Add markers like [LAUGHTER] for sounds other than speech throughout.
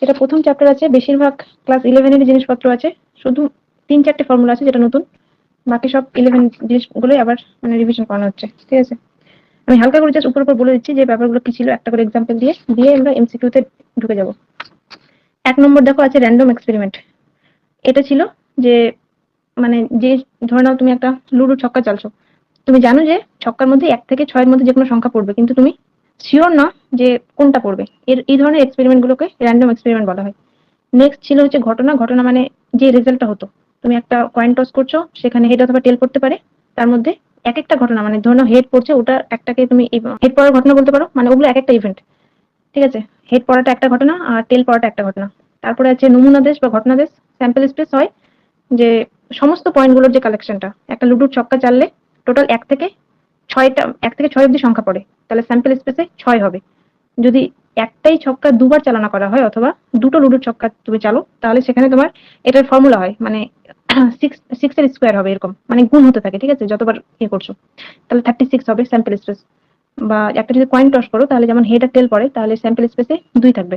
যেটা প্রথম চ্যাপ্টার আছে, বেশিরভাগ ক্লাস ইলেভেনের জিনিসপত্র আছে। শুধু তিন চারটে ফর্মুলা আছে যেটা নতুন। বাকি সব ইলেভেন জিনিসগুলোই আবার মানে রিভিশন করানো হচ্ছে, ঠিক আছে? আমি হালকা করে জাস্ট উপর উপর বলে দিচ্ছি যে ব্যাপারগুলো কি ছিল, একটা করে এক্সাম্পল দিয়ে দিয়ে আমরা এমসিকিউ তে ঢুকে যাব। এক নম্বর দেখো আছে র্যান্ডম এক্সপেরিমেন্ট এটা ছিল যে মানে যে ধরে নাও তুমি একটা লুডো ছক্কা চালছো। তুমি জানো যে ছক্কার মধ্যে এক থেকে ছয়ের মধ্যে যে কোনো সংখ্যা পড়বে, কিন্তু তুমি শিওর না যে কোনটা পড়বে। এর, এই ধরনের এক্সপেরিমেন্ট গুলোকে র্যান্ডম এক্সপেরিমেন্ট বলা হয়। নেক্সট ছিল হচ্ছে ঘটনা। ঘটনা মানে যে রেজাল্টটা হতো। তুমি একটা কয়েন টস করছ, সেখানে হেড অথবা টেল পড়তে পারে। তার মধ্যে এক একটা ঘটনা মানে ধরো হেড পড়ছে, ওটা একটাকে তুমি হেড পড়ার ঘটনা বলতে পারো মানে ওগুলো এক একটা ইভেন্ট ঠিক আছে? হেড পড়াটা একটা ঘটনা আর টেল পড়াটা একটা ঘটনা। তারপরে আছে নমুনা দেশ বা ঘটনা দেশ স্যাম্পল স্পেস হয় যে সমস্ত পয়েন্টগুলোর যে কালেকশনটা একটা লুডুর ছক্কা চাললে টোটাল এক থেকে ছয়টা, এক থেকে ছয় অব্দি সংখ্যা পড়ে, তাহলে স্যাম্পল স্পেসে ছয় হবে। যদি একটাই ছক্কা দুবার চালনা করা হয় অথবা দুটো লুডুর ছক্কা তুমি চালো, তাহলে সেখানে তোমার এটার ফর্মুলা হয় মানে [CLEARS THROAT] সিক্স সিক্স এর স্কোয়ার হবে এরকম মানে গুণ হতে থাকে, ঠিক আছে? যতবার ইয়ে করছ, তাহলে থার্টি সিক্স হবে স্যাম্পল স্পেস বা একটা যদি কয়েন টস করো, তাহলে যেমন হেড আর টেল পড়ে, তাহলে স্যাম্পল স্পেসে দুই থাকবে।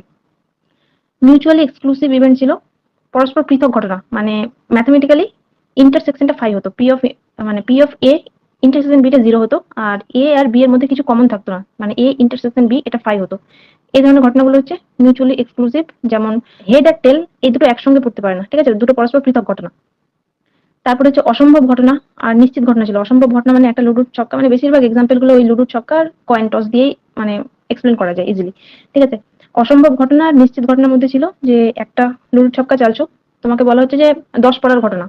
মিউচুয়ালি এক্সক্লুসিভ ইভেন্ট ছিল পরস্পর পৃথক ঘটনা মানে ম্যাথমেটিক্যালি ইন্টারসেকশনটা ফাইভ হতো পি অফ মানে পি অফ এ ইন্টারসেকশন বিটা জিরো হতো, আর এ আর বি এর মধ্যে কিছু কমন থাকতো না। মানে এ ইন্টারসেকশন বি এটা ফাইভ হতো। এই ধরনের ঘটনাগুলো হচ্ছে মিউচুয়ালি এক্সক্লুসিভ যেমন হেড আর টেল এই দুটো একসঙ্গে পড়তে পারে না, ঠিক আছে? দুটো পরস্পর পৃথক ঘটনা। তারপরে হচ্ছে অসম্ভব ঘটনা আর নিশ্চিত ঘটনা ছিল। অসম্ভব ঘটনা মানে একটা লুডুর ছক্কা মানে বেশিরভাগ এক্সাম্পলগুলো ওই লুডুর ছক্কা আর কয়েন টস দিয়েই মানে এক্সপ্লেন করা যায় ইজিলি ঠিক আছে? অসম্ভব ঘটনা আর নিশ্চিত ঘটনার মধ্যে ছিল যে একটা লুডুর ছক্কা চালছো, তোমাকে বলা হচ্ছে যে দশ পড়ার ঘটনা।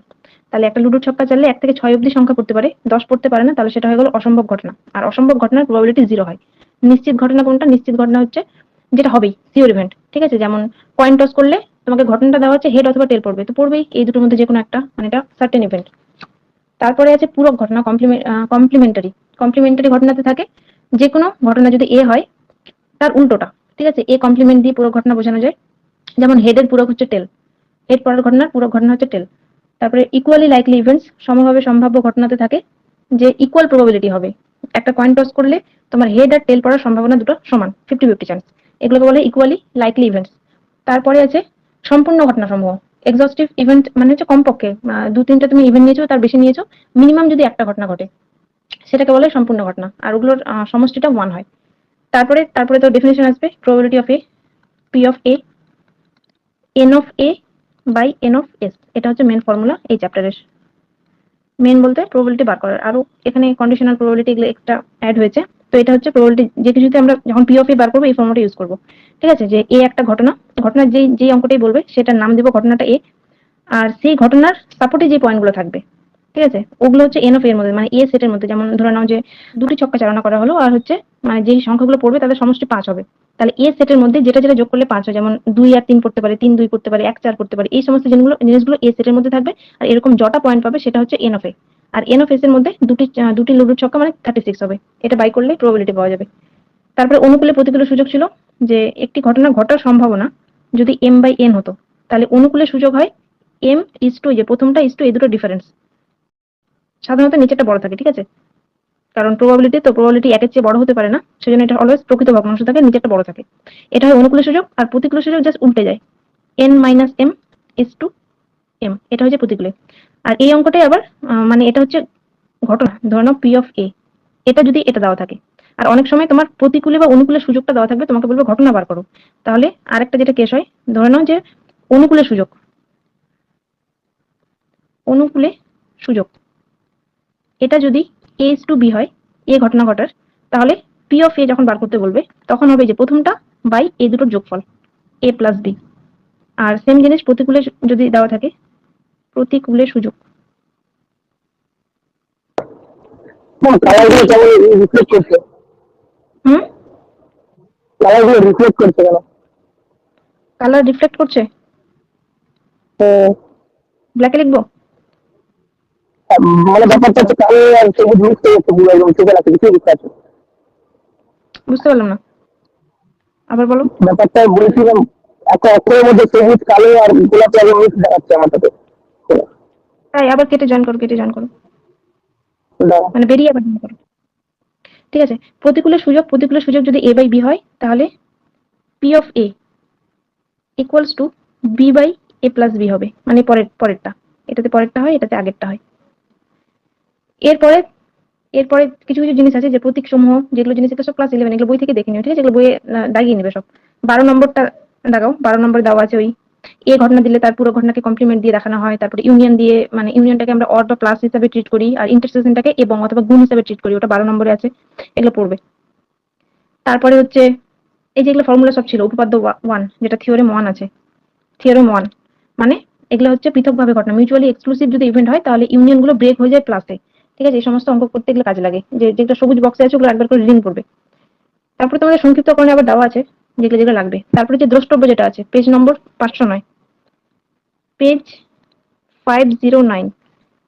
তাহলে একটা লুডুর ছক্কা চাললে এক থেকে ছয় অব্দি সংখ্যা পড়তে পারে। দশ পড়তে পারে না, তাহলে সেটা হয়ে গেল অসম্ভব ঘটনা। আর অসম্ভব ঘটনার প্রবাবিলিটি জিরো হয়। নিশ্চিত ঘটনা কোনটা? নিশ্চিত ঘটনা হচ্ছে যেটা হবেই সিওর ইভেন্ট ঠিক আছে? যেমন কয়েন টস করলে তোমাকে ঘটনাটা দেওয়া হচ্ছে হেড অথবা টেল পড়বে, তো পড়বেই এই দুটোর মধ্যে যে কোনো একটা মানে এটা সার্টেন ইভেন্ট তারপরে আছে পূরক ঘটনা কমপ্লিমেন্টারি কমপ্লিমেন্টারি ঘটনাতে থাকে যে কোনো ঘটনা যদি এ হয়, তার উল্টোটা, ঠিক আছে? এ কমপ্লিমেন্ট দিয়ে পুরো ঘটনা বোঝানো যায়। যেমন হেডের পূরক হচ্ছে টেল হেড পড়ার ঘটনার পুরো ঘটনা হচ্ছে টেল তারপরে ইকুয়ালি লাইকলি ইভেন্টস সমভাবে সম্ভাব্য ঘটনাতে থাকে, যে ইকুয়াল প্রবাবিলিটি হবে। একটা কয়েন টস করলে তোমার হেড আর টেল পড়ার সম্ভাবনা দুটো সমান ফিফটি ফিফটি চান্স এগুলোকে বলে ইকুয়ালি লাইকলি ইভেন্টস তারপরে আছে সম্পূর্ণ ঘটনা সমূহ এক্সস্টিভ ইভেন্ট মানে হচ্ছে কমপক্ষে দু, তিনটা তুমি ইভেন্ট নিয়েছো, তার বেশি নিয়েছো মিনিমাম যদি একটা ঘটনা ঘটে, সেটাকে বলে সম্পূর্ণ ঘটনা। আর ওগুলোর সমষ্টিটা ওয়ান হয়। তারপরে তারপরে তো ডেফিনেশন আসবে probability of A P of A N of A by N of S এটা হচ্ছে মেন ফর্মুলা এই চ্যাপ্টারের মেন বলতে প্রবাবিলিটি বার করার। আরও এখানে কন্ডিশনাল প্রবাবিলিটি এগুলো একটা অ্যাড হয়েছে। তো এটা হচ্ছে প্রবাবিলিটি যে কিছুতে আমরা যখন পি এ বার করব, এই ফর্মুলাটা ইউজ করব। ঠিক আছে? যে এ একটা ঘটনা, ঘটনার যে যেই অঙ্কটাই বলবে, সেটার নাম দেবো ঘটনাটা এ আর সেই ঘটনার সাপোর্টে যে পয়েন্টগুলো থাকবে ঠিক আছে? ওগুলো হচ্ছে এন অফ এর মধ্যে মানে এ সেটের মধ্যে। যেমন ধরে নাও যে, দুটি ছক্কা চালনা করা হলো, আর হচ্ছে মানে যেই সংখ্যাগুলো পড়বে, তাদের সমষ্টি পাঁচ হবে। তাহলে এ সেটের মধ্যে যেটা যেটা যোগ করলে পাঁচ হয়, যেমন দুই আর তিন পড়তে পারে, তিন দুই পড়তে পারে, এক চার পড়তে পারে, এই সমস্ত জিনিসগুলো জিনিসগুলো এ সেটের মধ্যে থাকবে, আর এরকম জটা পয়েন্ট পাবে, সেটা হচ্ছে এন অফ এ আর এন অফ এস এর মধ্যে দুটি দুটি লুডুর ছক্কা মানে থার্টি সিক্স হবে। এটা বাই করলে প্রবাবিলিটি পাওয়া যাবে। তারপরে অনুকূলে প্রতিকূলে সুযোগ ছিল যে, একটি ঘটনা ঘটার সম্ভাবনা যদি এম বাই এন হতো, তাহলে অনুকূলে সুযোগ হয় এম ইস টু যে প্রথমটা ইস টু এই দুটো ডিফারেন্স সাধারণত নিচেটা বড় থাকে, ঠিক আছে? কারণ প্রবাবিলিটি তো প্রবাবিলিটি একের চেয়ে বড় হতে পারে না, সেজন্য এটা অলওয়েজ প্রকৃত ভগ্নাংশ থাকে, নিচেরটা বড় থাকে। এটা হয় অনুকূল সুযোগ আর প্রতিকূল সুযোগ জাস্ট উল্টে যায়। N minus M is to M এটা হচ্ছে প্রতিকূলে। আর এই অঙ্কটাই আবার মানে এটা হচ্ছে ঘটনা, ধরো পি অফ এ এটা যদি এটা দেওয়া থাকে। আর অনেক সময় তোমার প্রতিকূলে বা অনুকূলে সুযোগটা দেওয়া থাকবে, তোমাকে বলবে ঘটনা বার করো। তাহলে আরেকটা যেটা কেস হয়, ধরে নাও যে অনুকূলে সুযোগ। অনুকূলে সুযোগ। এটা যদি এ ইস টু বি হয় এ ঘটনা ঘটার তাহলে পি অফ এ যখন বার করতে বলবে তখন হবে যে প্রথমটা বাই এই দুটোর যোগফল এ প্লাস বি আর সেম জিনিস প্রতিকূলে যদি দেওয়া থাকে প্রতিকূলে সুযোগ। কালার রিফ্লেক্ট করছে? ব্ল্যাকে লিখব? মানে ব্যাপারটা হচ্ছে কালো আর সবুজ মিক্স হয়ে যাচ্ছে পুরো একদম চোখে লাগছে বুঝতে পারছ বুঝতে পারলাম না। আবার বলো। ব্যাপারটা বলছিলাম একটা অক্ষরের মধ্যে সবুজ কালো আর গোলাপি মিক্স দেখাচ্ছে আমার সাথে। তাই আবার কেটে জয়েন করো কেটে জয়েন করো। মানে বেরিয়ে আবার join করো। ঠিক আছে প্রতিকূলে সুযোগ প্রতিকূলের সুযোগ যদি এ বাই বি হয় তাহলে P of A equals to B by A plus B হবে। মানে পরের পরেরটা। এটাতে পরেরটা হয় এটাতে আগেরটা হয়। এরপরে এরপরে কিছু কিছু জিনিস আছে যে প্রতীক সমূহ যেগুলো জিনিস সব ক্লাস ইলেভেন এগুলো বই থেকে দেখে নিও, ঠিক আছে? এগুলো বইয়ে দাগিয়ে নেবে সব। বারো নম্বরটা দাগাও, বারো নম্বর দেওয়া আছে ওই, এ ঘটনা দিলে তার পুরো ঘটনাকে কমপ্লিমেন্ট দিয়ে দেখানো হয়, তারপরে ইউনিয়ন দিয়ে মানে ইউনিয়নটাকে আমরা অর বা প্লাস হিসাবে ট্রিট করি, আর ইন্টারসেকশনটাকে এবং অথবা গুণ হিসাবে ট্রিট করি, ওটা বারো নম্বরে আছে, এগুলো পড়বে। তারপরে হচ্ছে, এই যেগুলো ফর্মুলা সব ছিল, উপপাদ্য ওয়ান যেটা থিওরেম ওয়ান আছে থিওরেম ওয়ান মানে এগুলো হচ্ছে পৃথকভাবে ঘটনা। মিউচুয়ালি এক্সক্লুসিভ যদি ইভেন্ট হয়, তাহলে ইউনিয়নগুলো ব্রেক হয়ে যায় প্লাসে ঠিক আছে? এই সমস্ত অঙ্ক করতে এগুলো কাজে লাগে। যে যেটা সবুজ বক্সে আছে, ওগুলো একবার করে রিডিং করবে। তারপরে তোমাদের সংক্ষিপ্তকরণে আবার দেওয়া আছে, যেগুলো যেগুলো লাগবে। তারপরে যে দ্রষ্টব্য যেটা আছে পেজ নম্বর পাঁচশো নয়। পেজ ফাইভ জিরো নাইন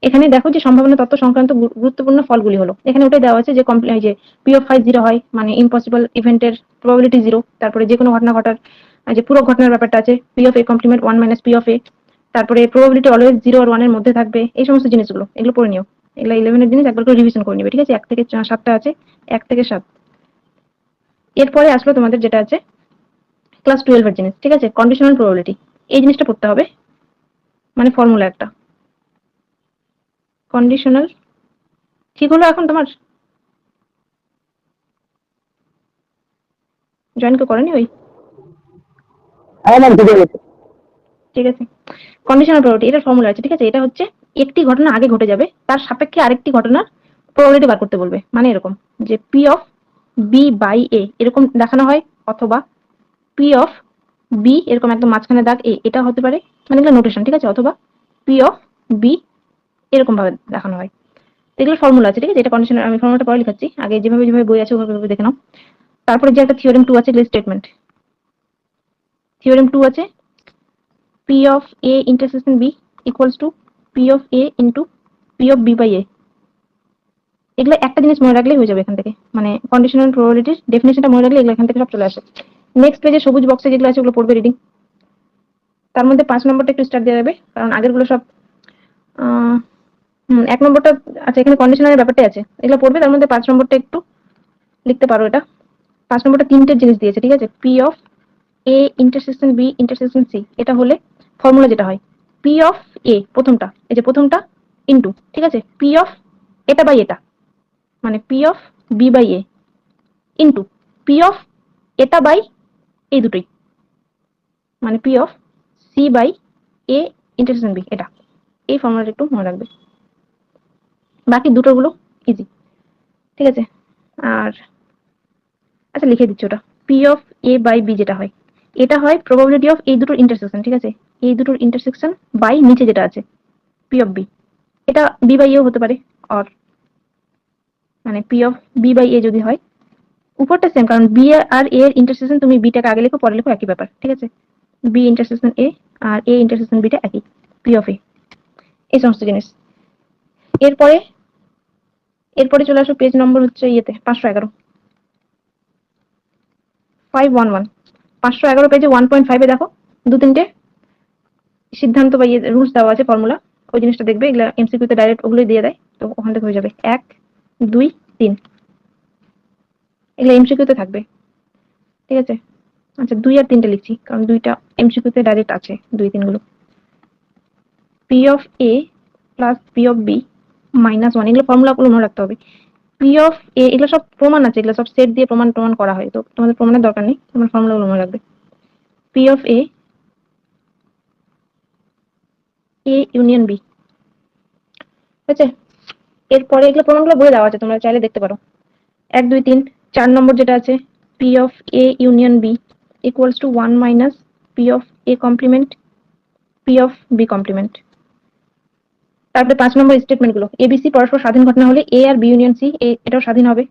এখানে দেখো যে সম্ভাবনা তত্ত্ব সংক্রান্ত গুরুত্বপূর্ণ ফলগুলি হলো। এখানে ওটাই দেওয়া আছে যে কমপ্লে- এই যে পি অফ ফাইভ জিরো হয় মানে ইম্পসিবল ইভেন্টের প্রবাবিলিটি জিরো তারপরে যে কোনো ঘটনা ঘটার যে পুরো ঘটনার ব্যাপারটা আছে P of A complement one minus P of A তারপরে প্রবাবিলিটি অলওয়েজ জিরো আর ওয়ানের মধ্যে থাকবে, এই সমস্ত জিনিসগুলো, এগুলো পড়ে নিও। এগুলো ইলেভেনের জিনিস একবার করে রিভিশন করে নিবে ঠিক আছে? এক থেকে সাতটা আছে এক থেকে সাত। এরপরে আসলো তোমাদের যেটা আছে ক্লাস টুয়েলভের জিনিস ঠিক আছে? কন্ডিশনাল প্রবাবিলিটি এই জিনিসটা পড়তে হবে। মানে ফর্মুলা একটা। কন্ডিশনাল ঠিক হলো এখন তোমার? জয়েন কেউ করেনি ওই? হ্যাঁ ঠিক আছে ঠিক আছে। কন্ডিশনাল প্রবাবিলিটি এটা ফর্মুলা আছে ঠিক আছে? এটা হচ্ছে একটি ঘটনা আগে ঘটে যাবে, তার সাপেক্ষে আরেকটি ঘটনার প্রবাবিলিটি বার করতে বলবে। মানে এরকম যে P of B by A এরকম দেখানো হয়, অথবা পি অফ বি এরকম একদম মাঝখানে দাগ এ এটা হতে পারে মানে এগুলো নোটেশন ঠিক আছে? অথবা পি অফ বি এরকম ভাবে দেখানো হয়। এগুলো ফর্মুলা আছে, ঠিক আছে? এটা কন্ডিশনাল আমি ফর্মুলাটা পরে লিখাচ্ছি। আগে যেভাবে যেভাবে বই আছে, ওভাবে দেখে নাও তারপরে যে একটা থিওরেম টু আছে স্টেটমেন্ট থিওরেম টু আছে P of A intersection B equals to P of A into P of B by A এগুলো একটা জিনিস মনে রাখলেই হয়ে যাবে এখান থেকে। মানে কন্ডিশনাল প্রবাবিলিটির ডেফিনেশনটা মনে রাখলে এগুলো এখান থেকে সব চলে আসে। নেক্সট পেজে সবুজ বক্সে যেগুলো আছে ওগুলো পড়বে রিডিং তার মধ্যে পাঁচ নম্বরটা একটু স্টার্ট দেওয়া যাবে, কারণ আগেরগুলো সব এক নম্বরটা আচ্ছা এখানে কন্ডিশনালের ব্যাপারটাই আছে। এগুলো পড়বে, তার মধ্যে পাঁচ নম্বরটা একটু লিখতে পারো এটা। পাঁচ নম্বরটা তিনটে জিনিস দিয়েছে, ঠিক আছে? P of A intersection B intersection C এটা হলে ফর্মুলা যেটা হয়। পি অফ এ প্রথমটা, এই যে প্রথমটা ইন্টু ঠিক আছে? পি অফ এটা বাই এটা মানে P of B by A into P of এটা বাই এই দুটোই মানে P of C by A intersection B এটা, এই ফর্মুলাটা একটু মনে রাখবে। বাকি দুটোগুলো ইজি ঠিক আছে? আর আচ্ছা লিখে দিচ্ছি ওটা P of A by B যেটা হয়, এটা হয় প্রবাবিলিটি অফ এই দুটোর ইন্টারসেকশন ঠিক আছে? এই দুটোর ইন্টারসেকশন বাই নিচে যেটা আছে পি অফ বি এটা বি বাই এও হতে পারে অর মানে P of B by A যদি হয়, উপরটা সেম কারণ বি আর এ এর ইন্টারসেকশন তুমি বিটাকে আগে লেখো, পরে লেখো, একই ব্যাপার, ঠিক আছে? বি ইন্টারসেকশন এ আর এ ইন্টারসেকশন বিটা একই পি অফ এ এই সমস্ত জিনিস। এরপরে এরপরে চলে আসো পেজ নম্বর হচ্ছে ইয়েতে, পাঁচশো এগারো। ফাইভ ওয়ান ওয়ান পাঁচশো এগারো পেজে ওয়ান পয়েন্ট ফাইভে দেখো, দু তিনটে সিদ্ধান্ত বা ইয়ে রুলস দেওয়া আছে ফর্মুলা ওই জিনিসটা দেখবে, এগুলো এমসিকিউতে ডাইরেক্ট ওগুলোই দিয়ে দেয়, তো ওখান থেকে হয়ে যাবে। এক, দুই, তিন। এগুলো এমসিকিউতে থাকবে। ঠিক আছে? আচ্ছা দুই আর তিনটে লিখছি, কারণ দুইটা এমসিকিউতে ডাইরেক্ট আছে, দুই তিনগুলো। P of A plus P of B minus one এগুলো ফর্মুলাগুলো মনে রাখতে হবে। পি অফ এ এগুলো সব প্রমাণ আছে, এগুলো সব সেট দিয়ে প্রমাণ প্রমাণ করা হয়, তো তোমাদের প্রমাণের দরকার নেই, তোমার ফর্মুলাগুলো মনে রাখবে। P of A union B ঠিক আছে? এরপরে এগুলো প্রমাণগুলো বলে দেওয়া আছে, তোমরা চাইলে দেখতে পারো। এক, দুই, তিন, চার নম্বর যেটা আছে P of A union B equals to one minus P of A complement P of B complement তারপরে পাঁচ নম্বর স্টেটমেন্টগুলো এবিসি পরস্পর স্বাধীন ঘটনা হলে এ আর বি ইউনিয়ন সি এটাও স্বাধীন হবে।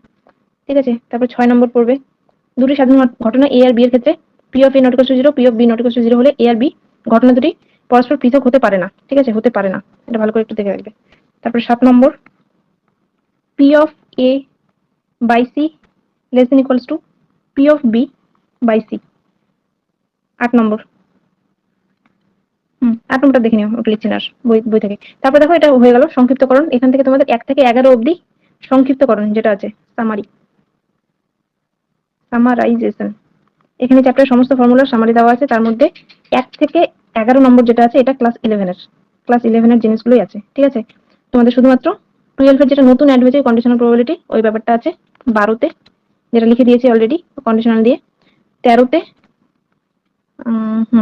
ঠিক আছে? তারপর ছয় নম্বর পড়বে, দুটি স্বাধীন ঘট- ঘটনা এ আর বি এর ক্ষেত্রে P of A not zero P of B not zero হলে এ আর বি ঘটনা দুটি পরস্পর পৃথক হতে পারে না, ঠিক আছে? হতে পারে না। এটা ভালো করে একটু দেখে রাখবে। তারপর সাত নম্বর। P of A by C less than equals to P of B by C আট নম্বর। হুম, আট নম্বরটা দেখে নিও ওটা লিখছি না বই বই থেকে। তারপর দেখো এটা হয়ে গেল সংক্ষিপ্তকরণ। এখান থেকে তোমাদের এক থেকে এগারো অবধি সংক্ষিপ্তকরণ যেটা আছে সামারি সামারাইজেশন এখানে চ্যাপ্টার সমস্ত ফর্মুলার সামারি দেওয়া আছে, তার মধ্যে এক থেকে এগারো নম্বর যেটা আছে, এটা ক্লাস ইলেভেনের ক্লাস ইলেভেনের জিনিসগুলোই আছে, ঠিক আছে? তোমাদের শুধুমাত্র টুয়েলভের যেটা নতুন অ্যাড হয়েছে কন্ডিশনাল প্রবাবিলিটি ওই ব্যাপারটা আছে বারোতে, যেটা লিখে দিয়েছি অলরেডি কন্ডিশনাল দিয়ে। তেরোতে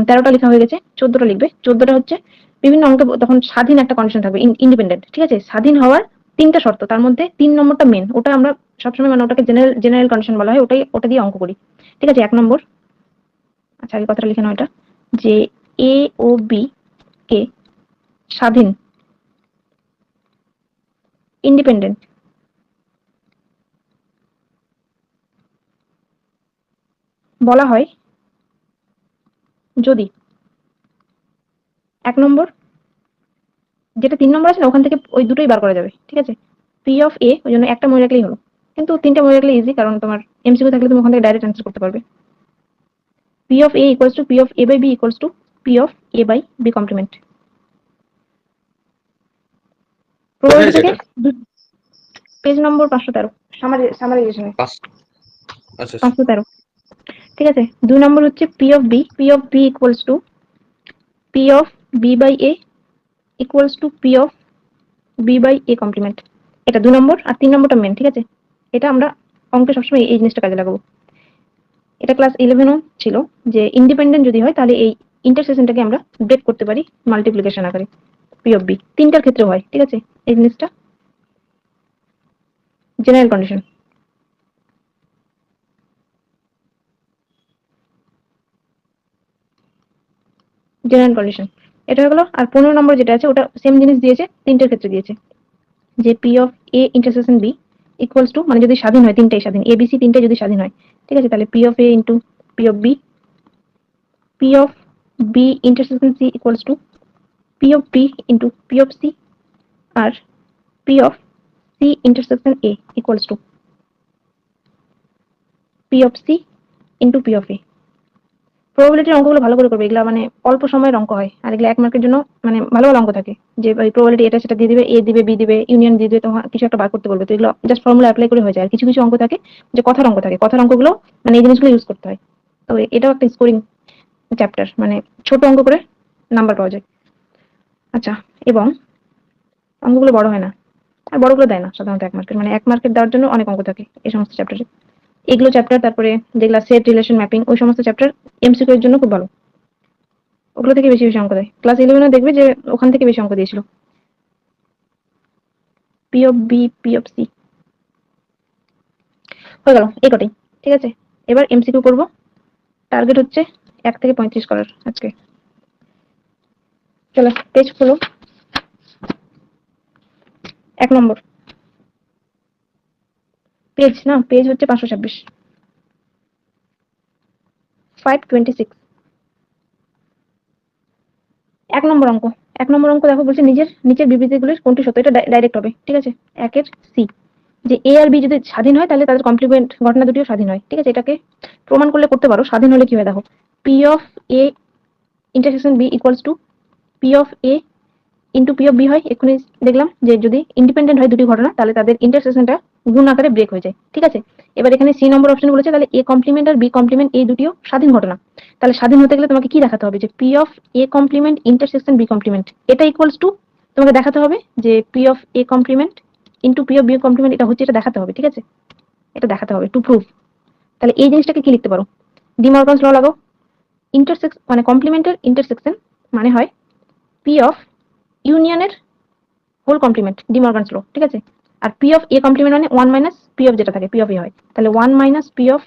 তেরোটা লেখা হয়ে গেছে, চোদ্দটা লিখবে। চোদ্দটা হচ্ছে বিভিন্ন অঙ্কে তখন স্বাধীন একটা কন্ডিশন থাকবে ইন্ডিপেন্ডেন্ট ঠিক আছে? স্বাধীন হওয়ার তিনটা শর্ত, তার মধ্যে তিন নম্বরটা মেন ওটা আমরা সবসময় মানে ওটাকে জেনারেল জেনারেল কন্ডিশন বলা হয়, ওটাই, ওটা দিয়ে অঙ্ক করি, ঠিক আছে? এক নম্বর আচ্ছা আগে কথাটা লিখে নাও এটা, যে এ ও বি কে স্বাধীন ইন্ডিপেন্ডেন্ট বলা হয় যদি। এক নম্বর, যেটা তিন নম্বর আছে না, ওখান থেকে ওই দুটোই বার করা যাবে, ঠিক আছে? পি অফ এ ওই জন্য একটা মনে রাখলেই হলো। কিন্তু তিনটা মনে রাখলে ইজি কারণ তোমার এমসিকিউ থাকলে তুমি ওখান থেকে ডাইরেক্ট অ্যান্সার করতে পারবে। P of A equals to P of A by B equals to A by B complement কোথায় থেকে পেজ নম্বর পাঁচশো তেরো। সামারি সামারাইজেশনে আচ্ছা আচ্ছা। পাঁচশো তেরো। ঠিক আছে? দুই নম্বর হচ্ছে P of B P of B equals to P of B by A equals to P of B by A complement এটা দু নম্বর আর তিন নম্বরটা মেন ঠিক আছে? এটা আমরা অঙ্কে সবসময় এই জিনিসটা কাজে লাগাবো। এটা ক্লাস ইলেভেনও ছিল। যে ইন্ডিপেন্ডেন্ট যদি হয় তাহলে এই ইন্টারসেশনটাকে আমরা ব্রেক করতে পারি মাল্টিপ্লিকেশন আকারে পি অফ বি তিনটার ক্ষেত্রে হয়, ঠিক আছে? এই জিনিসটা জেনারেল কন্ডিশন জেনারেল কন্ডিশন এটা হয়ে গেলো, আর পনেরো নম্বর যেটা আছে, ওটা সেম জিনিস দিয়েছে, তিনটের ক্ষেত্রে দিয়েছে। যে P of A intersection B equals to মানে যদি স্বাধীন হয়, তিনটাই স্বাধীন। এ বি সি তিনটাই যদি স্বাধীন হয়, ঠিক আছে? তাহলে P of A into P of B P of B intersection C equals to P of B into P of C আর P of C intersection A equals to P of C into P of A প্রবাবিলিটির অঙ্কগুলো ভালো করে করবে, এগুলা মানে অল্প সময়ের অঙ্ক হয়, আর এগুলো এক মার্কের জন্য মানে ভালো ভালো অঙ্ক থাকে। যে প্রবাবিলিটি এটা সেটা দিয়ে দিবে এ দিবে বি দিবে ইউনিয়ন দিয়ে দিবে, তোমার কিছু একটা বার করতে বলবে। তো এগুলো জাস্ট ফর্মুলা অ্যাপ্লাই করে হয়ে যায়। আর কিছু কিছু অঙ্ক থাকে যে কথার অঙ্ক থাকে। কথার অঙ্কগুলো মানে এই জিনিসগুলো ইউজ করতে হয়। তো এটাও একটা স্কোরিং চ্যাপ্টার মানে ছোট অঙ্ক করে নাম্বার পাওয়া যায়। আচ্ছা এবং অঙ্কগুলো বড় হয় না। আর বড়গুলো দেয় না সাধারণত এক মার্কেট মানে এক মার্কেট দেওয়ার জন্য অনেক অঙ্ক থাকে এই সমস্ত চ্যাপ্টারে এগুলো চ্যাপ্টার তারপরে যেগুলো সেট রিলেশন ম্যাপিং ওই সমস্ত চ্যাপ্টার এমসিকিউ এর জন্য খুব ভালো। ওগুলো থেকে বেশি বেশি অঙ্ক দেয়। ক্লাস ইলেভেনে দেখবে যে ওখান থেকে বেশি অঙ্ক দিয়েছিল। P of B P of C হয়ে গেল, এই কটাই। ঠিক আছে? এবার এমসিকিউ করব। টার্গেট হচ্ছে এক থেকে পঁয়ত্রিশ করার আজকে। চলো পেজ খুলো। এক নম্বর। পেজ না পেজ হচ্ছে পাঁচশো ছাব্বিশ। ফাইভ টোয়েন্টি সিক্স এক নম্বর অঙ্ক। এক নম্বর অঙ্ক দেখো, বলছে নিজের নিচের বিবৃতিগুলির কোনটি সত্য, এটা ডাইরেক্ট হবে। ঠিক আছে? একের সি যে এ আর বি যদি স্বাধীন হয়, তাহলে তাদের কমপ্লিমেন্ট ঘটনা দুটিও স্বাধীন হয়। ঠিক আছে? এটাকে প্রমাণ করলে করতে পারো। স্বাধীন হলে কি হয় দেখো? P of A intersection B equals to P of A into P of B হয়। এক্ষুনি দেখলাম যে যদি ইন্ডিপেন্ডেন্ট হয় দুটি ঘটনা, তাহলে তাদের ইন্টারসেকশনটা গুণ আকারে ব্রেক হয়ে যায়। ঠিক আছে? এবার এখানে সি নম্বর অপশন বলেছে, তাহলে এ কমপ্লিমেন্ট আর বি কমপ্লিমেন্ট এই দুটিও স্বাধীন ঘটনা। তাহলে স্বাধীন হতে গেলে তোমাকে কি দেখাতে হবে? যে P of A complement intersection B complement এটা ইকুয়ালস টু তোমাকে দেখাতে হবে যে P of A complement into P of B complement এটা হচ্ছে এটা দেখাতে হবে, ঠিক আছে? এটা দেখাতে হবে টু প্রুফ তাহলে এই জিনিসটাকে কি লিখতে পারো? ডিমর্গানস ল লাগাও। ইন্টারসেক্স মানে কমপ্লিমেন্টের ইন্টারসেকশন মানে হয় পি অফ ইউনিয়নের whole complement De Morgan's law ঠিক আছে? আর পি অফ এ কমপ্লিমেন্ট মানে ওয়ান মাইনাস পি অফ যেটা থাকে পি অফ এ হয়। তাহলে one minus P of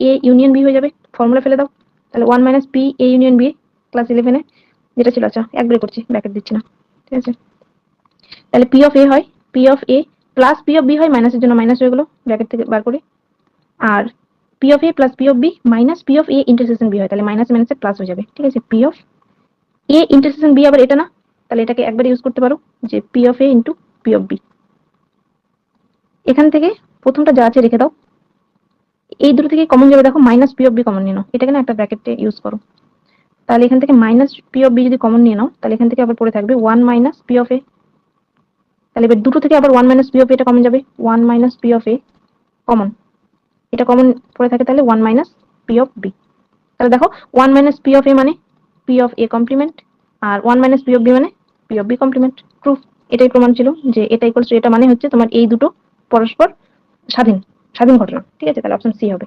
A union B হয়ে যাবে। ফর্মুলা ফেলে দাও। তাহলে one minus P A union B class ইলেভেনে যেটা ছিল আচ্ছা এক ব্রেক করছি ব্র্যাকেট দিচ্ছি না, ঠিক আছে? তাহলে পি অফ এ হয় P of A plus P of B হয় মাইনাসের জন্য মাইনাস হয়ে গেলো ব্র্যাকেট থেকে বার করে। আর P of A plus P of B minus P of A intersection B হয় তাহলে মাইনাস মাইনাসে প্লাস হয়ে যাবে ঠিক আছে P of A intersection B আবার এটা না তাহলে এটাকে একবার ইউজ করতে পারো যে P of A into P of B এখান থেকে প্রথমটা যা আছে রেখে দাও এই দুটো থেকে কমন যাবে দেখো minus P of B common নিয়ে নাও এটাকে না একটা ব্র্যাকেটে ইউজ করো তাহলে এখান থেকে মাইনাস পি অফ বি যদি কমন নিয়ে নাও তাহলে এখান থেকে আবার পড়ে থাকবে one minus P of A তাহলে এবার দুটো থেকে আবার ওয়ান মাইনাস পি অফ এটা কমন যাবে one minus P of A common এটা কমন পড়ে থাকে তাহলে one minus P of B তাহলে দেখো one minus P of A মানে P of A complement R one minus P of B মানে P of B complement proof এটাই প্রমাণ ছিল যে এটা ইকুয়ালস এটা মানে হচ্ছে তোমার এই দুটো পরস্পর স্বাধীন স্বাধীন ঘটনা। ঠিক আছে, তাহলে অপশন সি হবে।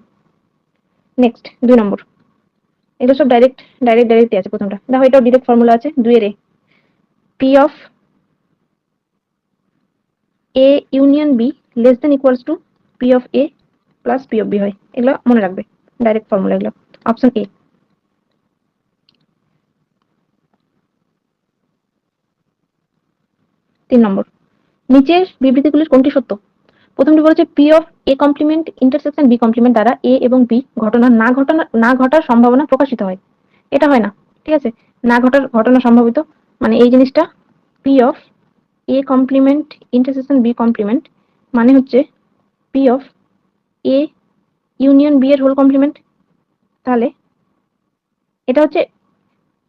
নেক্সট দুই নম্বর। এগুলো সব ডাইরেক্ট ডাইরেক্ট ডাইরেক্ট আছে প্রথমটা। দেখো, এটাও ডিরেক্ট ফর্মুলা আছে দুইয়ের A. P of A union B less than equals to P of A plus P of B হয়। এগুলো মনে রাখবে ডাইরেক্ট ফর্মুলা এগুলো। অপশন এ তিন নম্বর। নিচের বিবৃতিগুলির কোনটি সত্য? প্রথমটি বলেছে P of A complement intersection B complement দ্বারা এ এবং বি ঘটনা না ঘটনা, না ঘটার সম্ভাবনা প্রকাশিত হয়। এটা হয় না, ঠিক আছে? না ঘটার ঘটনা সম্ভাবিত মানে এই জিনিসটা P of A complement intersection B complement মানে হচ্ছে P of A union B এর হোল কমপ্লিমেন্ট তাহলে এটা হচ্ছে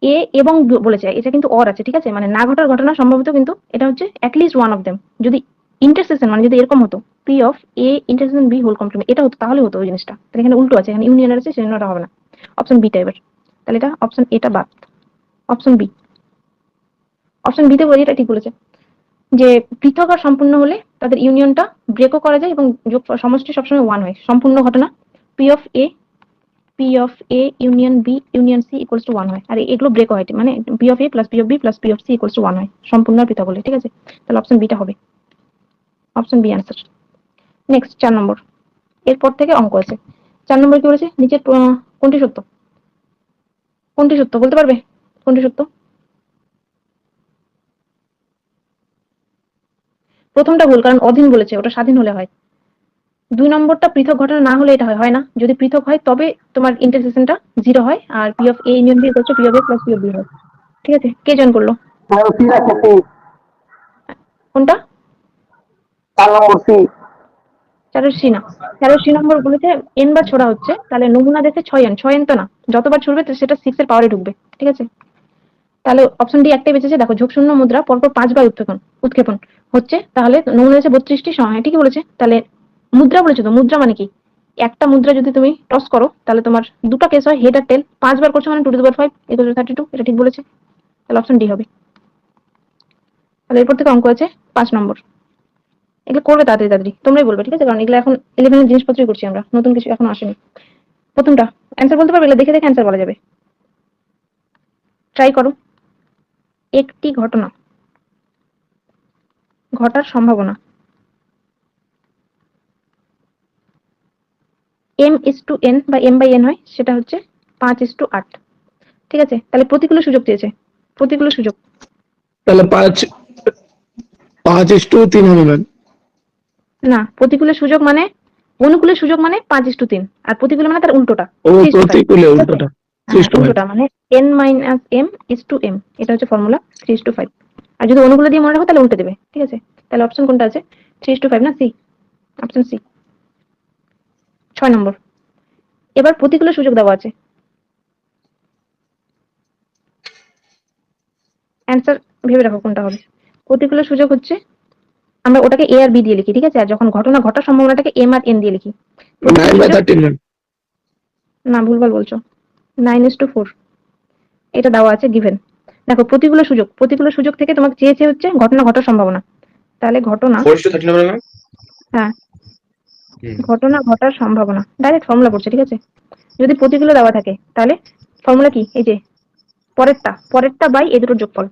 এ এবং বলেছে, এটা কিন্তু অর আছে, ঠিক আছে? মানে না ঘটার ঘটনা সম্ভবত কিন্তু এটা হচ্ছে at least one of them যদি ইন্টারসেকশন মানে যদি এরকম হতো P of A intersection B whole complement এটা হতো, তাহলে হতো ওই জিনিসটা। তাহলে এখানে উল্টো আছে, এখানে ইউনিয়ন আছে, সেজন্য ওটা হবে না। অপশন বি টাইপের তাহলে এটা অপশন এটা বাদ। অপশন বি অপশন বিতে বলে এটা ঠিক বলেছে। যে পৃথক আর সম্পূর্ণ হলে তাদের ইউনিয়নটা ব্রেকও করা যায় এবং যোগ সমষ্টি সবসময় ওয়ান হয়। সম্পূর্ণ ঘটনা P of A P of A union B union C equals to one হয়। আর এগুলো ব্রেক হয়। মানে P of A plus P of B plus P of C equals to one হয়। সম্পূর্ণ পৃথক হলে, ঠিক আছে? তাহলে অপশন বিটা হবে। অপশন বি আনসার নেক্সট চার নম্বর। এরপর থেকে অঙ্ক আছে। চার নম্বর কি বলেছে? নিচের কোনটি সত্য? কোনটি সত্য? বলতে পারবে? কোনটি সত্য? প্রথমটা ভুল কারণ অধীন বলেছে ওটা স্বাধীন হলে হয়। দুই নম্বরটা পৃথক ঘটনা না হলে এটা হয় না? যদি পৃথক হয় তবে তোমার ইন্টারসেকশনটা জিরো হয় আর P of A union B হচ্ছে P of A plus P of B হয়। ঠিক আছে? কে জয়েন করল? কোনটা? চার নম্বর সি চারের সি না। চারের সি নম্বর বলেছে এন বার ছোড়া হচ্ছে তাহলে নমুনা দেখে ছয় এন ছয় এন তো না। যতবার ছুড়বে সেটা সিক্স এর পাওয়ারে ঢুকবে। ঠিক আছে? তাহলে অপশন ডি একটাই বেঁচেছে। দেখো ঝোঁকশূন্য মুদ্রা, পরপর পাঁচবার উৎক্ষেপণ উৎক্ষেপণ হচ্ছে। তাহলে নমুনা হয়েছে বত্রিশটি সময় ঠিকই বলেছে। তাহলে মুদ্রা বলেছে তো, মুদ্রা মানে কি? একটা মুদ্রা যদি তুমি টস করো, তাহলে তোমার দুটো কেস হয় হেড আর টেল পাঁচবার করছ মানে two to five equal thirty two এটা ঠিক বলেছে। তাহলে অপশন ডি হবে। তাহলে এরপর থেকে অঙ্ক আছে পাঁচ নম্বর। এগুলো করবে তাড়াতাড়ি তাড়াতাড়ি। তোমরাই বলবে, ঠিক আছে? কারণ এগুলো এখন ইলেভেনের জিনিসপত্রই করছি আমরা। নতুন কিছু এখন আসেনি। প্রথমটা অ্যান্সার বলতে পারবে? এগুলো দেখে দেখে অ্যান্সার বলা যাবে। ট্রাই করো। একটি ঘটনা ঘটার সম্ভাবনা। এম ইস টু এন বা এম বাই এন হয় সেটা হচ্ছে পাঁচ ইস টু আট। ঠিক আছে? তাহলে প্রতিকূল সুযোগ দিয়েছে। প্রতিকূল সুযোগ। তাহলে পাঁচ পাঁচ ইস টু তিন হবে ম্যাম না প্রতিকূলের সুযোগ মানে অনুকূলের সুযোগ মানে পাঁচ ইস টু তিন। আর প্রতিকূল মানে তার উল্টোটা। ও. প্রতিকূলে উল্টোটা। উল্টোটা মানে N minus M is to M এটা হচ্ছে ফর্মুলা থ্রি টু ফাইভ আর যদি অনুগুলো দিয়ে মনে রাখো তাহলে উল্টে দেবে ঠিক আছে? তাহলে অপশন কোনটা আছে? থ্রি টু ফাইভ না সি অপশন সি ছয় নম্বর। এবার প্রতিকূলের সুযোগ দেওয়া আছে। অ্যান্সার ভেবে রাখো কোনটা হবে। প্রতিকূলের সুযোগ হচ্ছে আমরা ওটাকে এ আর বি দিয়ে লিখি ঠিক আছে? আর যখন ঘটনা ঘটার সম্ভাবনাটাকে এম আর এন দিয়ে লিখি। না ভুলভাল বলছো। নাইন ইস টু ফোর এটা দেওয়া আছে গিভেন দেখো প্রতিকূল সুযোগ প্রতিকূল সুযোগ থেকে তোমাকে চেয়েছে হচ্ছে ঘটনা ঘটার সম্ভাবনা। তাহলে ঘটনা হ্যাঁ। ঘটনা ঘটার সম্ভাবনা। ডাইরেক্ট ফর্মুলা পড়ছে ঠিক আছে? যদি প্রতিকূল দেওয়া থাকে তাহলে ফর্মুলা কি? এই যে পরেরটা। পরেরটা বাই এই দুটোর যোগফল।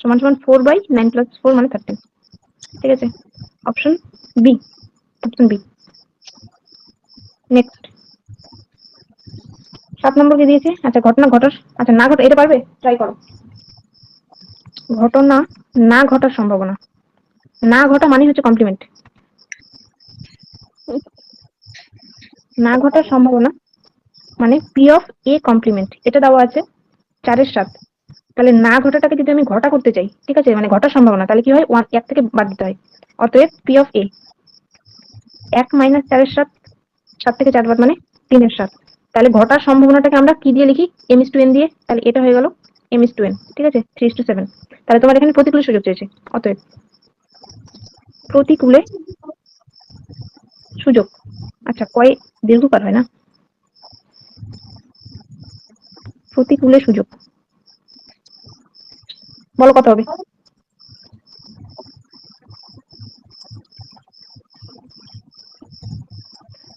সমান সমান four by nine plus four মানে থার্টিন ঠিক আছে? Option B option B next সাত নম্বর কি দিয়েছে? আচ্ছা ঘটনা ঘটার আচ্ছা না ঘটা এটা পারবে? ট্রাই করো। ঘটনা না ঘটার সম্ভাবনা। না ঘটা মানে হচ্ছে কমপ্লিমেন্ট না ঘটার সম্ভাবনা মানে পি অফ এ কমপ্লিমেন্ট এটা দেওয়া আছে চারের সাত। তাহলে না ঘটাটাকে যদি আমি ঘটা করতে চাই, ঠিক আছে? মানে ঘটার সম্ভাবনা, তাহলে কি হয়? ওয়ান এক থেকে বাদ দিতে হয়। অতএব পি অফ এ এক মাইনাস চারের সাত সাত থেকে চার বাদ মানে তিনের সাত। তাহলে ঘটার সম্ভাবনাটাকে আমরা কি দিয়ে লিখি? এম ইস টু এন দিয়ে? তাহলে এটা হয়ে গেল এম ইস টু এন ঠিক আছে? থ্রি টু সেভেন তাহলে তোমার এখানে প্রতিকূলের সুযোগ চেয়েছে, অতএব প্রতিকূলে সুযোগ। আচ্ছা কয় দীর্ঘকার হয় না? প্রতিকূলে সুযোগ। বলো কথা হবে?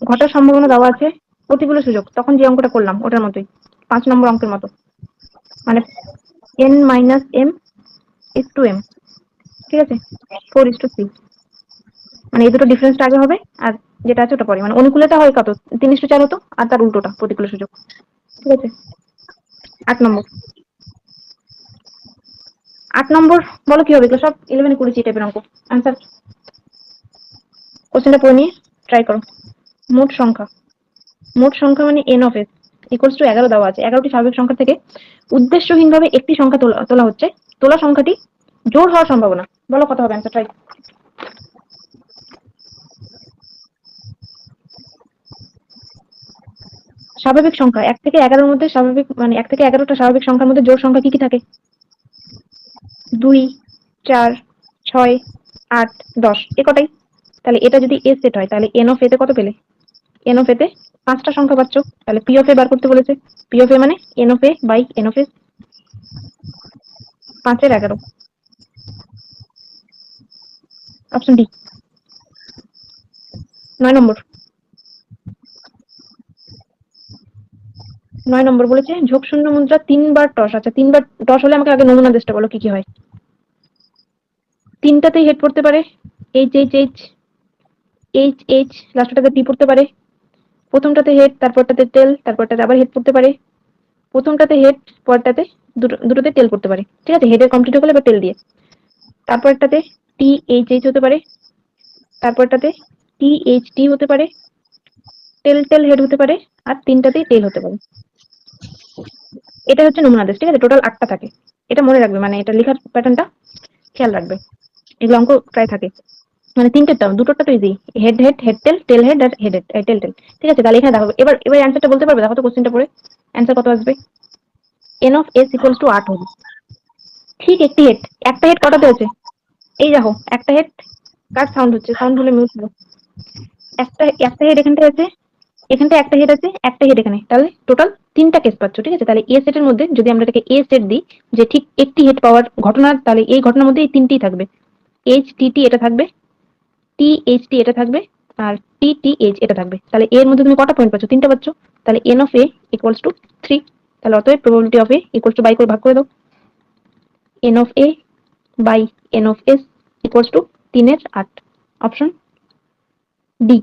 ঘটার সম্ভাবনা দেওয়া আছে। প্রতিকূলে সুযোগ। তখন যে অঙ্কটা করলাম, ওটার মতোই। পাঁচ নম্বর অঙ্কের মতো। মানে n minus m is to m ঠিক আছে? ফোর ইস টু থ্রি মানে এই দুটো ডিফারেন্সটা আগে হবে, আর যেটা আছে ওটা পরে। মানে অনুকূলতা হয় কত? তিন ইস টু চার হতো, আর তার উল্টোটা, প্রতিকূল সুযোগ। ঠিক আছে? আট নম্বর। আট নম্বর, বলো কি হবে? এগুলো সব ইলেভেনে কুড়ি টাইপের অঙ্ক। আনসার কোশ্চেনটা পড়ে নিয়ে ট্রাই করো। মোট সংখ্যা। মোট সংখ্যা মানে n of S equals to এগারো দেওয়া আছে। এগারোটি স্বাভাবিক সংখ্যা থেকে উদ্দেশ্যহীনভাবে একটি সংখ্যা তোলা তোলা হচ্ছে। তোলা সংখ্যাটি জোর হওয়ার সম্ভাবনা। বলো কত হবে অ্যান্সার ট্রাই স্বাভাবিক সংখ্যা, এক থেকে এগারোর মধ্যে স্বাভাবিক মানে এক থেকে এগারোটা স্বাভাবিক সংখ্যার মধ্যে জোর সংখ্যা কি কি থাকে? দুই, চার, ছয়, আট, দশ। এ কটাই? তাহলে এটা যদি এ সেট হয়, তাহলে এন অফ এতে কত পেলে? এন অফ এতে পাঁচটা সংখ্যা পাচ্ছ। তাহলে পি অফ এ বার করতে বলেছে। পি অফ এ মানে n of A by n of A পাঁচের এগারো। অপশন ডি নয় নম্বর। নয় নম্বর বলেছে ঝোঁক শূন্য মুদ্রা তিনবার টস। আচ্ছা তিনবার টস হলে আমাকে আগে নমুনা দেশটা বলো, কি কি হয়? তিনটাতেই হেড পড়তে পারে। H H H H H লাস্টটাতে T পড়তে পারে। প্রথমটাতে হেড তারপরটাতে টেল তারপরটাতে আবার হেড পড়তে পারে। প্রথমটাতে হেড পরটাতে দুটো দুটোতে টেল পড়তে পারে। ঠিক আছে? হেডের কমপ্লিট হলে এবার টেল দিয়ে। তারপরটাতে টি এইচ এইচ হতে পারে। তারপরটাতে টি এইচ টি হতে পারে। টেল টেল হেড হতে পারে। আর তিনটাতেই টেল হতে পারে। এটা হচ্ছে নমুনা দেশ ঠিক আছে? টোটাল আটটা থাকে। এটা মনে রাখবে মানে এটা লেখার প্যাটার্নটা খেয়াল রাখবে। এগুলো অঙ্ক প্রায় থাকে। মানে তিনটেরটা দুটোটা তো easy head head head tail tail head আর হেড হেড টেল টেল ঠিক আছে, তাহলে এখানে দেখো, এবার এবার অ্যান্সারটা বলতে পারবে? দেখো তো কোশ্চেনটা পড়ে। অ্যান্সার কত আসবে? N of S equals to আট হবে। ঠিক একটি হেড একটা হেড কটাতে আছে? এই দেখো, একটা হেড কার সাউন্ড হচ্ছে? সাউন্ড হলে মিউট হবে একটা একটা হেড এখানটায় আছে এখানটা একটা হেড আছে, একটা হেড এখানে। তাহলে টোটাল তিনটা কেস পাচ্ছ, ঠিক আছে? তাহলে এ সেটের মধ্যে যদি আমরা এটাকে এ সেট দিই, যে ঠিক একটি হেড পাওয়ার ঘটনা, তাহলে এই ঘটনার মধ্যে এই তিনটি থাকবে। এইচ টি টি এটা থাকবে টি এইচ টি এটা থাকবে আর টি টি এইচ এটা থাকবে। তাহলে এর মধ্যে তুমি কটা পয়েন্ট পাচ্ছ? তিনটা পাচ্ছ। তাহলে n of A equals to three তাহলে অতএব probability of A equals to by করে ভাগ করে দাও। N of A by n of S equals to তিনের আট। অপশন ডি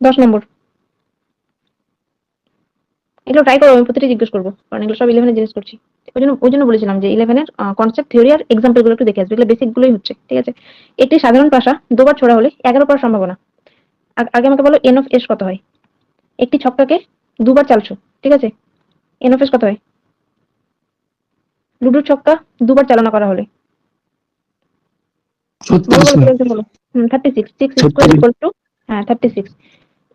দশ নম্বর। এগুলো ট্রাই করব আমি প্রতিটি জিজ্ঞেস করব। কারণ এগুলো সব ইলেভেনে জিজ্ঞেস করছি। ওই জন্য ওই জন্য বলেছিলাম যে ইলেভেনের কনসেপ্ট থিওরি আর এক্সাম্পলগুলো একটু দেখে আসবে। এগুলো বেসিক গুলোই হচ্ছে ঠিক আছে? একটি সাধারণ পাশা দুবার ছোড়া হলে এগারো পাওয়ার সম্ভাবনা। আগে আমাকে বলো এন অফ এস কত হয়? একটি ছক্কাকে দুবার চালছো ঠিক আছে? এন অফ এস কত হয়? লুডুর ছক্কা দুবার চালনা করা হলে। থার্টি সিক্স সিক্স হ্যাঁ থার্টি সিক্স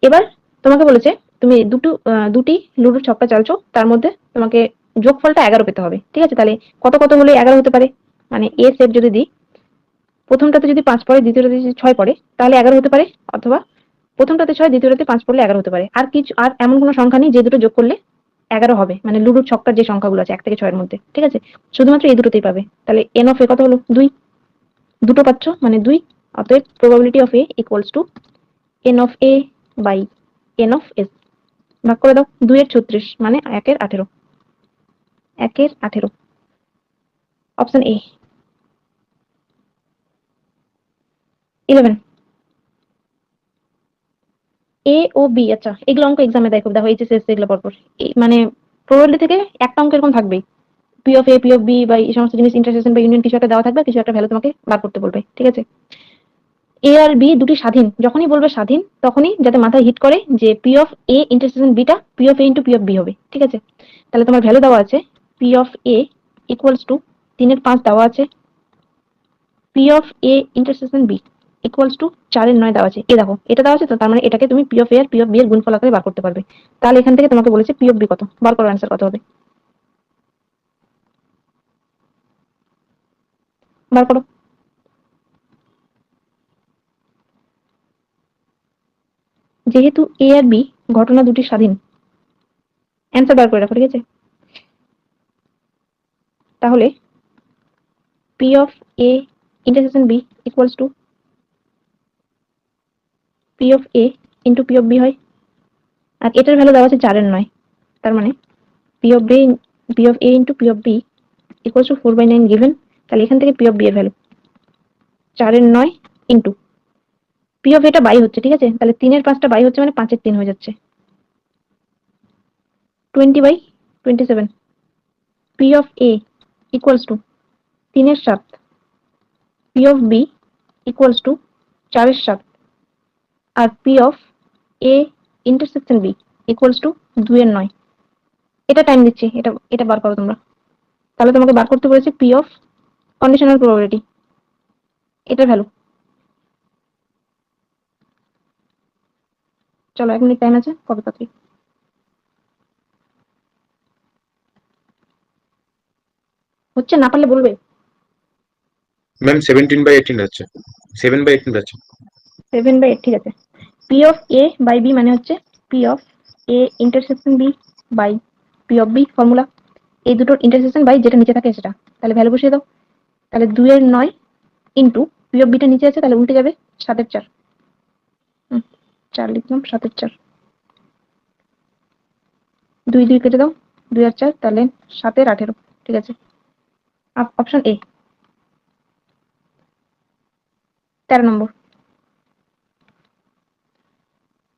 এবার তোমাকে বলেছে তুমি দুটো দুটি লুডোর ছক্কা চালছো, তার মধ্যে তোমাকে যোগফলটা এগারো পেতে হবে। ঠিক আছে? তাহলে কত কত হলে এগারো হতে পারে? মানে এ সেট যদি দিই, প্রথমটাতে যদি পাঁচ পড়ে, দ্বিতীয়টাতে যদি ছয় পড়ে, তাহলে এগারো হতে পারে। অথবা প্রথমটাতে ছয়, দ্বিতীয়টাতে পাঁচ পড়লে এগারো হতে পারে। আর কিছু, আর এমন কোনো সংখ্যা নেই যে দুটো যোগ করলে এগারো হবে। মানে লুডোর ছক্কার যে সংখ্যাগুলো আছে, এক থেকে ছয়ের মধ্যে। ঠিক আছে? শুধুমাত্র এই দুটোতেই পাবে। তাহলে এন অফ এ কত হলো? দুই। দুটো পাচ্ছ? মানে দুই। অতএব probability of A equals to n of A by n of S ভাগ করে দাও, দুইয়ের ছত্রিশ মানে একের আঠেরো। একের আঠেরো। অপশন এ ইলেভেন এ ও বি আচ্ছা এগুলো অঙ্ক এক্সামে দেখো দেখো এইচএসএস এগুলো পরপর। মানে প্রবাবিলিটি থেকে একটা অঙ্ক এরকম থাকবেই। P of A P of B বা এই সমস্ত জিনিস ইন্টারসেকশন বা ইউনিয়ন কিছু একটা দেওয়া থাকবে, কিছু একটা ভ্যালু তোমাকে বার করতে বলবে, ঠিক আছে? এ আর বি দুটি স্বাধীন। যখনই বলবে স্বাধীন, তখনই যাতে মাথায় হিট করে যে P of A intersection beta P of A into P of B হবে। ঠিক আছে? তাহলে তোমার ভ্যালু দেওয়া আছে P of A equals to তিনের পাঁচ দেওয়া আছে। P of A intersection B equals to চারের নয় দেওয়া আছে। এ দেখো, এটা দেওয়া আছে তো, তার মানে এটাকে তুমি পি অফ এ আর পি অফ বি এর গুণফল আকারে বার করতে পারবে। তাহলে এখান থেকে তোমাকে বলেছে পি অফ বি কত? বার করো অ্যান্সার কত হবে? বার করো। যেহেতু এ আর বি ঘটনা দুটি স্বাধীন। অ্যান্সার বার করে রাখো, ঠিক আছে? তাহলে P of A intersection B equals to P of A into P of B হয়। আর এটার ভ্যালু দেওয়া আছে চারের নয়। তার মানে P of B P of A into P of B equals to four by nine given তাহলে এখান থেকে পি অফ বি এর ভ্যালু চারের নয় ইন্টু পি অফ এটা বাই হচ্ছে, ঠিক আছে? তাহলে তিনের পাঁচটা বাই হচ্ছে মানে পাঁচের তিন হয়ে যাচ্ছে। Twenty by twenty seven P of A equals to তিনের সাত। P of B equals to চারের সাত। আর P of A intersection B equals to দুইয়ের নয়। এটা টাইম দিচ্ছি, এটা এটা বার করো তোমরা। তাহলে তোমাকে বার করতে বলেছে পি অফ কন্ডিশনাল প্রবাবিলিটি এটার ভ্যালু চলো এক মিনিট টাইম আছে কবে তাড়াতাড়ি? হচ্ছে না পারলে বলবে? ম্যাম সেভেন্টিন বাই এইটিন হচ্ছে সেভেন বাই এইটিন হচ্ছে সেভেন বাই এইট ঠিক আছে। P of A by B মানে হচ্ছে P of A intersection B by P of B formula এই দুটোর ইন্টারসেকশন বাই যেটা নিচে থাকে সেটা। তাহলে ভ্যালু বসিয়ে দাও। তাহলে দুইয়ের নয় ইন্টু পি অফ বিটা নিচে আছে তাহলে উল্টে যাবে সাতের চার। চার লিখলাম, সাতের চার। দুই দুই কেটে দাও, দুই আর চার, তাহলে সাতের আঠেরো, ঠিক আছে? অপশন এ তেরো নম্বর।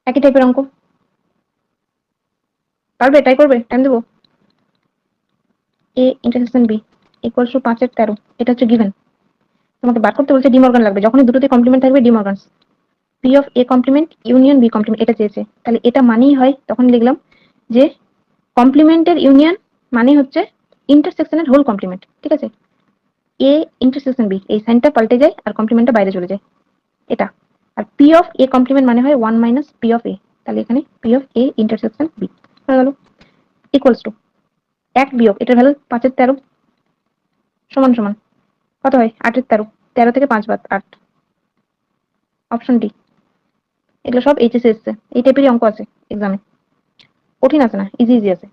একই টাইপের অঙ্ক। পারবে? ট্রাই করবে? টাইম দেবো? A intersection B equal to পাঁচের তেরো। এটা হচ্ছে গিভেন তোমাকে বার করতে বলছে ডিমর্গান লাগবে। যখনই দুটোতে কমপ্লিমেন্ট থাকবে De Morgan P of A complement union B complement এটা চেয়েছে। তাহলে এটা মানেই হয়, তখন লিখলাম যে কমপ্লিমেন্টের ইউনিয়ন মানে হচ্ছে ইন্টারসেকশনের হোল কমপ্লিমেন্ট ঠিক আছে? এ ইন্টারসেকশন বি এই সাইনটা পাল্টে যায় আর কমপ্লিমেন্টটা বাইরে চলে যায়। এটা। আর পি অফ এ কমপ্লিমেন্ট মানে হয় one minus P of A তাহলে এখানে P of A intersection B হয়ে গেল। ইকুয়ালস টু এক বিয়োগ, এটার ভ্যালু পাঁচের তেরো, সমান সমান। কত হয়? আটের তেরো তেরো থেকে পাঁচ বাদ আট। অপশন ডি এগুলো সব এইচএসএস এই টাইপেরই অঙ্ক আছে এক্সামে কঠিন আছে না ইজি ইজি আছে।